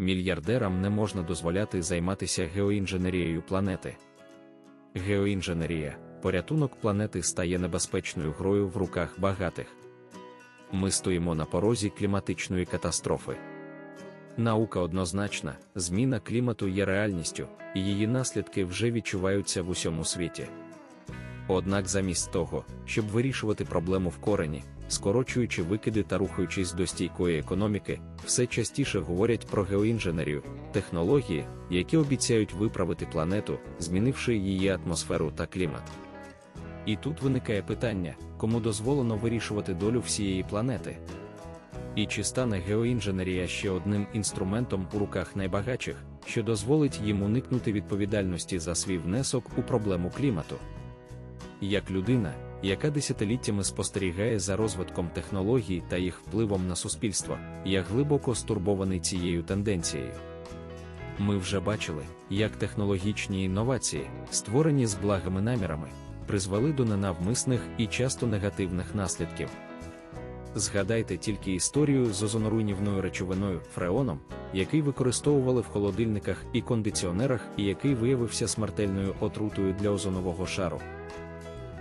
мільярдерам не можна дозволяти займатися геоінженерією планети. Геоінженерія, порятунок планети стає небезпечною грою в руках багатих. Ми стоїмо на порозі кліматичної катастрофи. Наука однозначна, зміна клімату є реальністю, і її наслідки вже відчуваються в усьому світі. Однак замість того, щоб вирішувати проблему в корені, скорочуючи викиди та рухаючись до стійкої економіки, все частіше говорять про геоінженерію, технології, які обіцяють виправити планету, змінивши її атмосферу та клімат. І тут виникає питання, кому дозволено вирішувати долю всієї планети. І чи стане геоінженерія ще одним інструментом у руках найбагатших, що дозволить їм уникнути відповідальності за свій внесок у проблему клімату? Як людина, яка десятиліттями спостерігає за розвитком технологій та їх впливом на суспільство, я глибоко стурбований цією тенденцією. Ми вже бачили, як технологічні інновації, створені з благими намірами, призвели до ненавмисних і часто негативних наслідків. Згадайте тільки історію з озоноруйнівною речовиною фреоном, який використовували в холодильниках і кондиціонерах, і який виявився смертельною отрутою для озонового шару.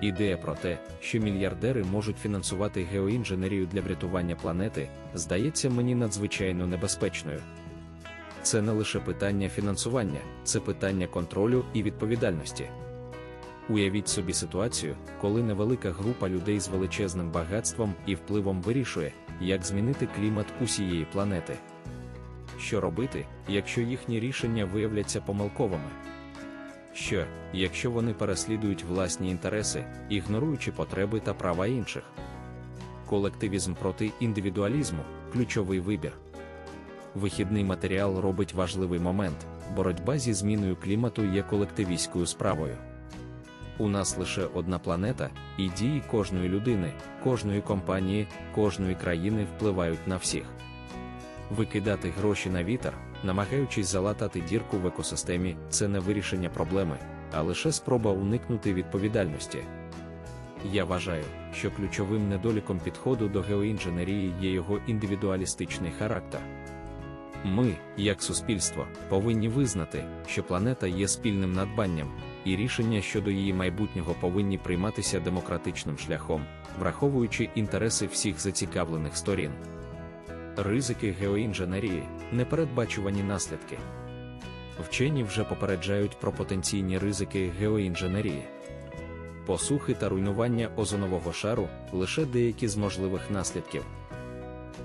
Ідея про те, що мільярдери можуть фінансувати геоінженерію для врятування планети, здається мені надзвичайно небезпечною. Це не лише питання фінансування, це питання контролю і відповідальності. Уявіть собі ситуацію, коли невелика група людей з величезним багатством і впливом вирішує, як змінити клімат усієї планети. Що робити, якщо їхні рішення виявляться помилковими? Що, якщо вони переслідують власні інтереси, ігноруючи потреби та права інших? Колективізм проти індивідуалізму ключовий вибір. Вихідний матеріал робить важливий момент, боротьба зі зміною клімату є колективістською справою. У нас лише одна планета, і дії кожної людини, кожної компанії, кожної країни впливають на всіх. Викидати гроші на вітер, намагаючись залатати дірку в екосистемі, це не вирішення проблеми, а лише спроба уникнути відповідальності. Я вважаю, що ключовим недоліком підходу до геоінженерії є його індивідуалістичний характер. Ми, як суспільство, повинні визнати, що планета є спільним надбанням, і рішення щодо її майбутнього повинні прийматися демократичним шляхом, враховуючи інтереси всіх зацікавлених сторін. Ризики геоінженерії, непередбачувані наслідки. Вчені вже попереджають про потенційні ризики геоінженерії. Посухи та руйнування озонового шару лише деякі з можливих наслідків.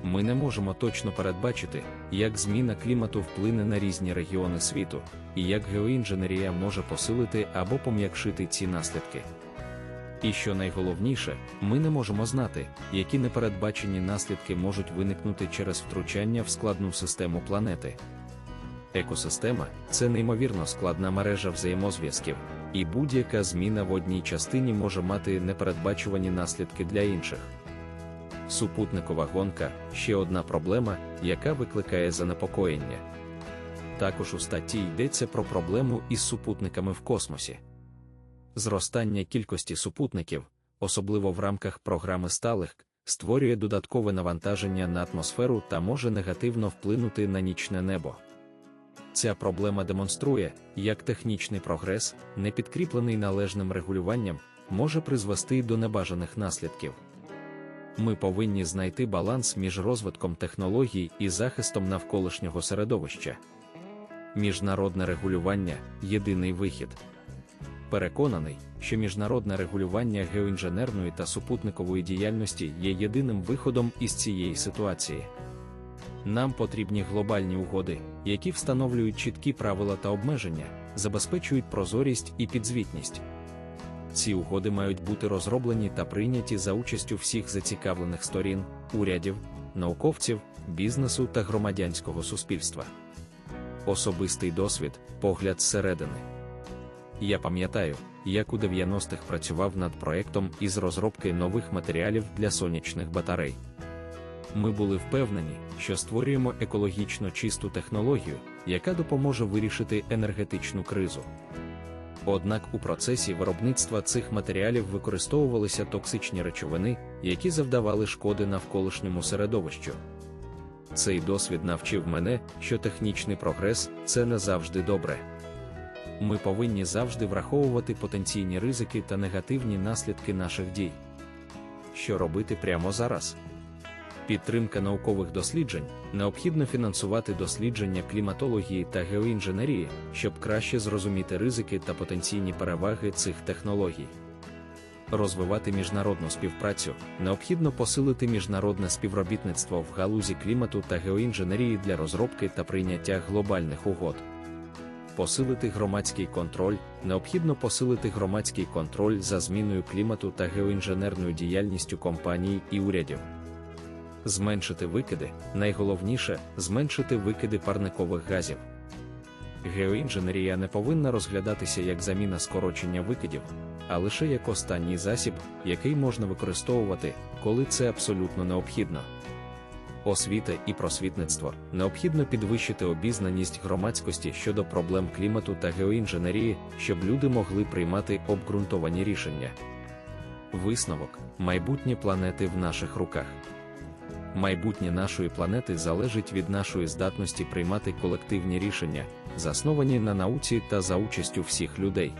Ми не можемо точно передбачити, як зміна клімату вплине на різні регіони світу, і як геоінженерія може посилити або пом'якшити ці наслідки. І що найголовніше, ми не можемо знати, які непередбачені наслідки можуть виникнути через втручання в складну систему планети. Екосистема це неймовірно складна мережа взаємозв'язків, і будь-яка зміна в одній частині може мати непередбачувані наслідки для інших. Супутникова гонка ще одна проблема, яка викликає занепокоєння. Також у статті йдеться про проблему із супутниками в космосі. Зростання кількості супутників, особливо в рамках програми Сталих, створює додаткове навантаження на атмосферу та може негативно вплинути на нічне небо. Ця проблема демонструє, як технічний прогрес, не підкріплений належним регулюванням, може призвести до небажаних наслідків. Ми повинні знайти баланс між розвитком технологій і захистом навколишнього середовища. Міжнародне регулювання єдиний вихід. Переконаний, що міжнародне регулювання геоінженерної та супутникової діяльності є єдиним виходом із цієї ситуації. Нам потрібні глобальні угоди, які встановлюють чіткі правила та обмеження, забезпечують прозорість і підзвітність. Ці угоди мають бути розроблені та прийняті за участю всіх зацікавлених сторін, урядів, науковців, бізнесу та громадянського суспільства. Особистий досвід, погляд зсередини. Я пам'ятаю, як у 90-х працював над проектом із розробки нових матеріалів для сонячних батарей. Ми були впевнені, що створюємо екологічно чисту технологію, яка допоможе вирішити енергетичну кризу. Однак у процесі виробництва цих матеріалів використовувалися токсичні речовини, які завдавали шкоди навколишньому середовищу. Цей досвід навчив мене, що технічний прогрес це не завжди добре. Ми повинні завжди враховувати потенційні ризики та негативні наслідки наших дій. Що робити прямо зараз? Підтримка наукових досліджень необхідно фінансувати дослідження кліматології та геоінженерії, щоб краще зрозуміти ризики та потенційні переваги цих технологій. Розвивати міжнародну співпрацю необхідно посилити міжнародне співробітництво в галузі клімату та геоінженерії для розробки та прийняття глобальних угод. Посилити громадський контроль необхідно посилити громадський контроль за зміною клімату та геоінженерною діяльністю компаній і урядів. Зменшити викиди найголовніше зменшити викиди парникових газів. Геоінженерія не повинна розглядатися як заміна скорочення викидів, а лише як останній засіб, який можна використовувати, коли це абсолютно необхідно. Освіта і просвітництво необхідно підвищити обізнаність громадськості щодо проблем клімату та геоінженерії, щоб люди могли приймати обґрунтовані рішення. Висновок майбутнє планети в наших руках. Майбутнє нашої планети залежить від нашої здатності приймати колективні рішення, засновані на науці та за участю всіх людей.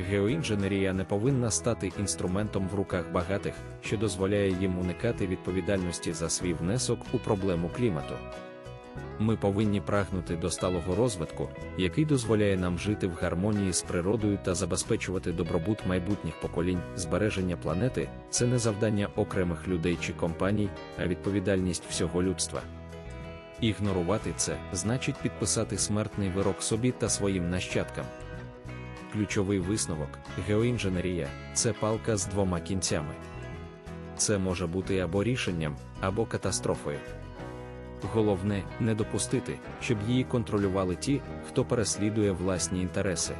Геоінженерія не повинна стати інструментом в руках багатих, що дозволяє їм уникати відповідальності за свій внесок у проблему клімату. Ми повинні прагнути до сталого розвитку, який дозволяє нам жити в гармонії з природою та забезпечувати добробут майбутніх поколінь. Збереження планети це не завдання окремих людей чи компаній, а відповідальність всього людства. Ігнорувати це значить підписати смертний вирок собі та своїм нащадкам. Ключовий висновок геоінженерія це палка з двома кінцями. Це може бути або рішенням, або катастрофою. Головне не допустити, щоб її контролювали ті, хто переслідує власні інтереси.